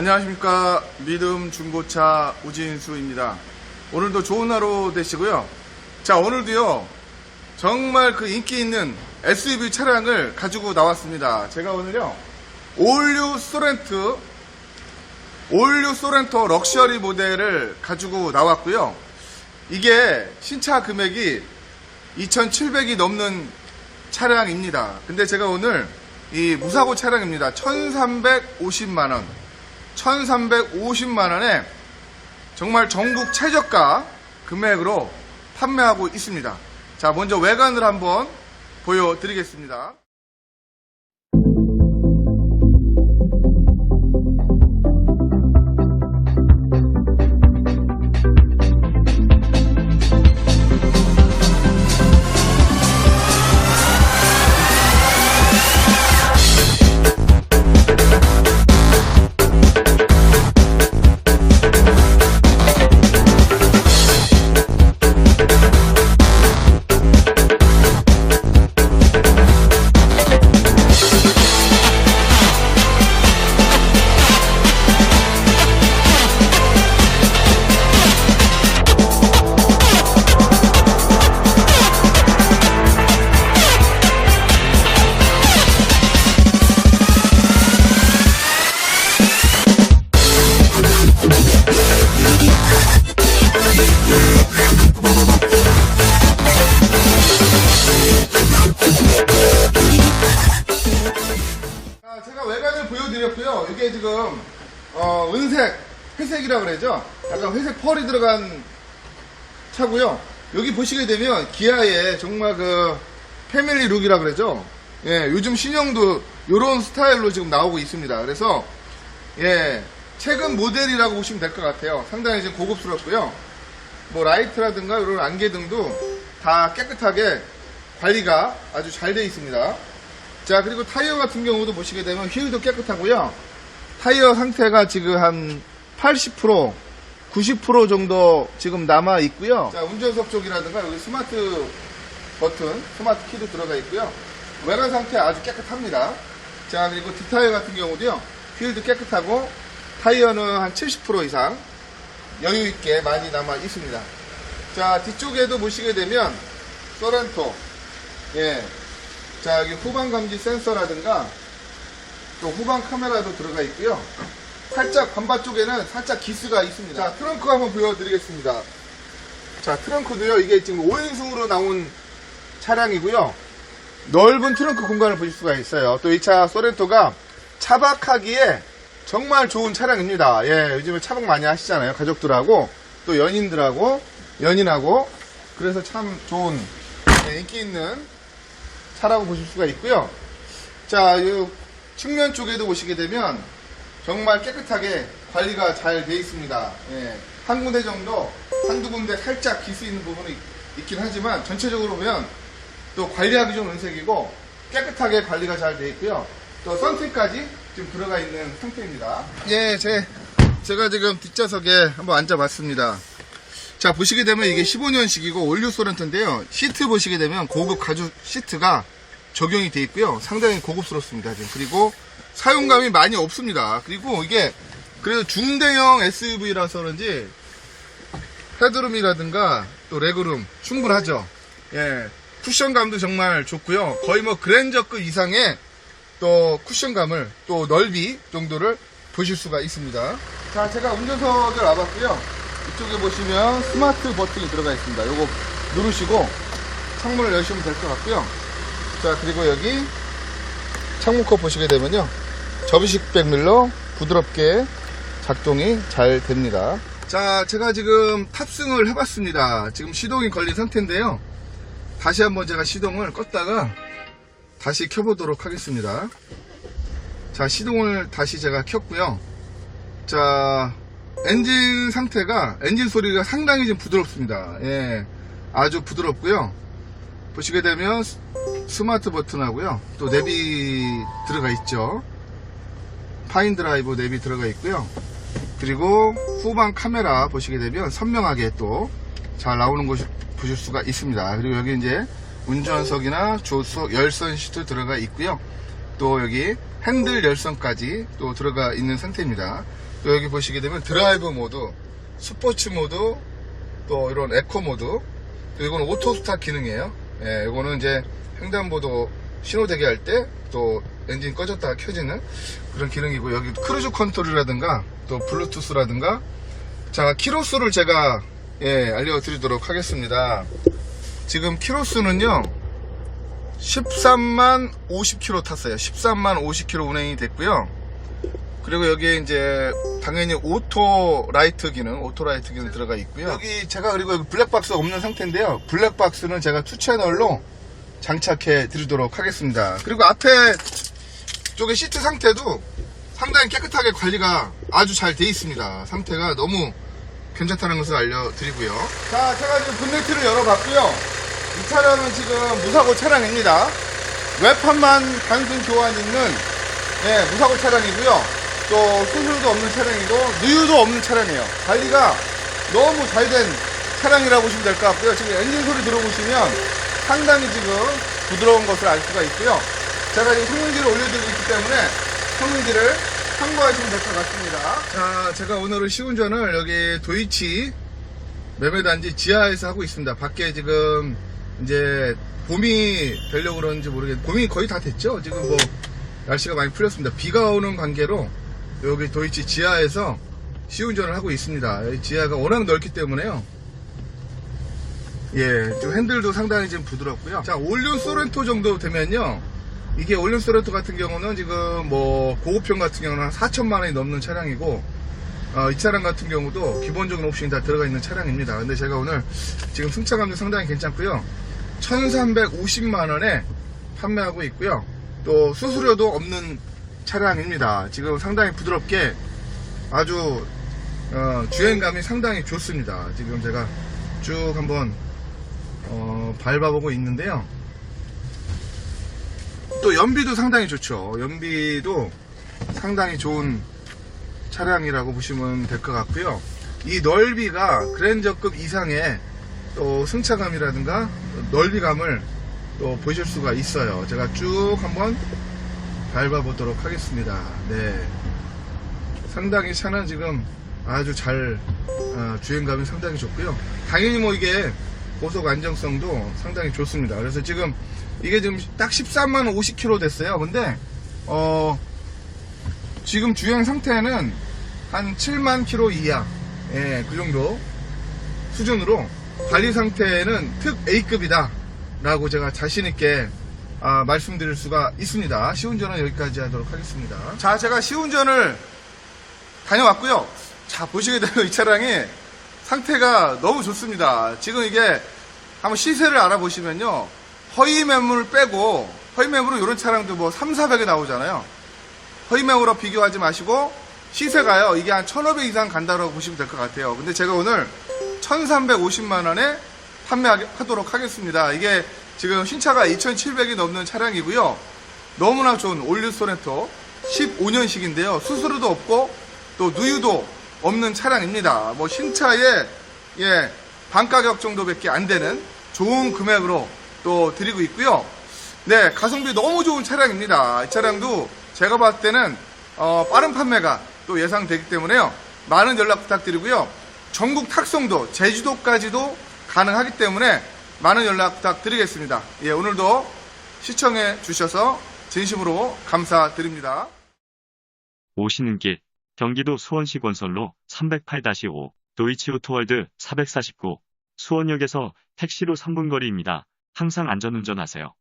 안녕하십니까. 믿음 중고차 우진수입니다. 오늘도 좋은 하루 되시고요. 자 오늘도요. 정말 그 인기 있는 SUV 차량을 가지고 나왔습니다. 제가 오늘요. 올류 소렌트 올류 소렌토 럭셔리 모델을 가지고 나왔고요. 이게 신차 금액이 2,700이 넘는 차량입니다. 근데 제가 오늘 이 무사고 차량입니다. 1,350만원 1,350만원에 정말 전국 최저가 금액으로 판매하고 있습니다. 자, 먼저 외관을 한번 보여드리겠습니다. 지금 어, 은색, 회색이라 그러죠. 약간 회색 펄이 들어간 차고요. 여기 보시게 되면 기아의 정말 그 패밀리 룩이라 그러죠. 예, 요즘 신형도 이런 스타일로 지금 나오고 있습니다. 그래서 예, 최근 모델이라고 보시면 될 것 같아요. 상당히 지금 고급스럽고요. 뭐 라이트라든가 이런 안개 등도 다 깨끗하게 관리가 아주 잘 되어 있습니다. 자 그리고 타이어 같은 경우도 보시게 되면 휠도 깨끗하고요 타이어 상태가 지금 한 80% 90% 정도 지금 남아 있고요. 자 운전석 쪽이라든가 여기 스마트 버튼 스마트 키도 들어가 있고요. 외관 상태 아주 깨끗합니다. 자 그리고 뒷타이어 같은 경우도요. 휠도 깨끗하고 타이어는 한 70% 이상 여유 있게 많이 남아 있습니다. 자 뒤쪽에도 보시게 되면 소렌토 예. 자, 여기 후방 감지 센서라든가 또 후방 카메라도 들어가 있고요. 살짝 반바 쪽에는 살짝 기스가 있습니다. 자, 트렁크 한번 보여드리겠습니다. 자, 트렁크도요. 이게 지금 5인승으로 나온 차량이고요. 넓은 트렁크 공간을 보실 수가 있어요. 또 이 차 소렌토가 차박하기에 정말 좋은 차량입니다. 예, 요즘에 차박 많이 하시잖아요. 가족들하고 또 연인들하고 연인하고 그래서 참 좋은 예, 인기 있는 차라고 보실 수가 있고요. 자, 이 측면 쪽에도 보시게 되면 정말 깨끗하게 관리가 잘 되어 있습니다. 예, 한 군데 정도, 한두 군데 살짝 기스 있는 부분이 있긴 하지만 전체적으로 보면 또 관리하기 좋은 은색이고 깨끗하게 관리가 잘 되어 있고요. 또 선트까지 지금 들어가 있는 상태입니다. 예, 제, 제가 지금 뒷좌석에 한번 앉아봤습니다. 자, 보시게 되면 이게 15년식이고 올류 소렌토인데요. 시트 보시게 되면 고급 가죽 시트가 적용이 되어 있고요. 상당히 고급스럽습니다. 지금. 그리고 사용감이 많이 없습니다. 그리고 이게 그래도 중대형 SUV라서 그런지 헤드룸이라든가 또 레그룸 충분하죠. 예. 쿠션감도 정말 좋고요. 거의 뭐 그랜저급 이상의 또 쿠션감을 또 넓이 정도를 보실 수가 있습니다. 자, 제가 운전석을 와봤고요. 이쪽에 보시면 스마트 버튼이 들어가 있습니다. 요거 누르시고 창문을 여시면 될 것 같고요. 자, 그리고 여기 창문컵 보시게 되면요. 접이식 백밀러 부드럽게 작동이 잘 됩니다. 자, 제가 지금 탑승을 해봤습니다. 지금 시동이 걸린 상태인데요. 다시 한번 제가 시동을 껐다가 다시 켜보도록 하겠습니다. 자, 시동을 다시 제가 켰고요. 자, 엔진 상태가, 엔진 소리가 상당히 좀 부드럽습니다. 예. 아주 부드럽고요. 보시게 되면 스- 스마트 버튼하고요. 또 내비 들어가 있죠. 파인 드라이브 내비 들어가 있고요. 그리고 후방 카메라 보시게 되면 선명하게 또 잘 나오는 곳 보실 수가 있습니다. 그리고 여기 이제 운전석이나 조수석 열선 시트 들어가 있고요. 또 여기 핸들 열선까지 또 들어가 있는 상태입니다. 또 여기 보시게 되면 드라이브 모드, 스포츠 모드, 또 이런 에코 모드, 또 이거는 오토 스타트 기능이에요. 예, 이거는 이제 횡단보도 신호대기 할 때 또 엔진 꺼졌다가 켜지는 그런 기능이고 여기 크루즈 컨트롤이라든가 또 블루투스라든가 자 키로수를 제가 예, 알려드리도록 하겠습니다. 지금 키로수는요 13만 50km 탔어요. 13만 50km 운행이 됐고요. 그리고 여기에 이제 당연히 오토 라이트 기능, 오토 라이트 기능 들어가 있고요. 여기 제가 그리고 블랙박스 없는 상태인데요. 블랙박스는 제가 투 채널로 장착해 드리도록 하겠습니다. 그리고 앞에 쪽에 시트 상태도 상당히 깨끗하게 관리가 아주 잘 돼 있습니다. 상태가 너무 괜찮다는 것을 알려드리고요. 자, 제가 지금 본네트를 열어봤고요. 이 차량은 지금 무사고 차량입니다. 외판만 단순 교환 있는 예, 무사고 차량이고요. 또 수술도 없는 차량이고 누유도 없는 차량이에요. 관리가 너무 잘 된 차량이라고 보시면 될 것 같고요. 지금 엔진 소리 들어보시면 상당히 지금 부드러운 것을 알 수가 있고요. 제가 지금 성능지를 올려드리고 있기 때문에 성능지를 참고하시면 될 것 같습니다. 자, 제가 오늘은 시운전을 여기 도이치 매매단지 지하에서 하고 있습니다. 밖에 지금 이제 봄이 되려고 그러는지 모르겠는데 봄이 거의 다 됐죠. 지금 뭐 날씨가 많이 풀렸습니다. 비가 오는 관계로 여기 도이치 지하에서 시운전을 하고 있습니다. 이 지하가 워낙 넓기 때문에요. 예, 좀 핸들도 상당히 좀 부드럽고요. 자, 올륜 소렌토 정도 되면요. 이게 올륜 소렌토 같은 경우는 지금 뭐 고급형 같은 경우는 한 4천만 원이 넘는 차량이고 어, 이 차량 같은 경우도 기본적인 옵션이 다 들어가 있는 차량입니다. 근데 제가 오늘 지금 승차감도 상당히 괜찮고요. 1350만 원에 판매하고 있고요. 또 수수료도 없는 차량입니다. 지금 상당히 부드럽게 아주 어, 주행감이 상당히 좋습니다. 지금 제가 쭉 한번 어, 밟아보고 있는데요. 또 연비도 상당히 좋죠. 연비도 상당히 좋은 차량이라고 보시면 될 것 같고요. 이 넓이가 그랜저급 이상의 또 승차감이라든가 넓이감을 또 보실 수가 있어요. 제가 쭉 한번 밟아 보도록 하겠습니다. 네. 상당히 차는 지금 아주 잘 어, 주행감이 상당히 좋고요. 당연히 뭐 이게 고속 안정성도 상당히 좋습니다. 그래서 지금 이게 지금 딱 13만 50km 됐어요. 근데 어 지금 주행 상태는 한 7만 km 이하, 예, 그 정도 수준으로 관리 상태는 특 A급이다. 라고 제가 자신있게 아, 말씀드릴 수가 있습니다. 시운전은 여기까지 하도록 하겠습니다. 자, 제가 시운전을 다녀왔고요. 자, 보시게 되면 이 차량이 상태가 너무 좋습니다. 지금 이게 한번 시세를 알아보시면요. 허위 매물 빼고, 허위 매물은 이런 차량도 뭐 3, 400에 나오잖아요. 허위 매물로 비교하지 마시고, 시세가요, 이게 한 1,500 이상 간다고 보시면 될 것 같아요. 근데 제가 오늘 1,350만 원에 판매하도록 하겠습니다. 이게 지금 신차가 2,700이 넘는 차량이고요. 너무나 좋은 올류 소렌토 15년식인데요. 수수료도 없고 또 누유도 없는 차량입니다. 뭐 신차에 예, 반 가격 정도밖에 안 되는 좋은 금액으로 또 드리고 있고요. 네, 가성비 너무 좋은 차량입니다. 이 차량도 제가 봤을 때는 어, 빠른 판매가 또 예상되기 때문에요. 많은 연락 부탁드리고요. 전국 탁송도 제주도까지도 가능하기 때문에 많은 연락 부탁드리겠습니다. 예, 오늘도 시청해 주셔서 진심으로 감사드립니다. 오시는 길 경기도 수원시 권선로 308-5 도이치 오토월드 449 수원역에서 택시로 3분 거리입니다. 항상 안전운전하세요.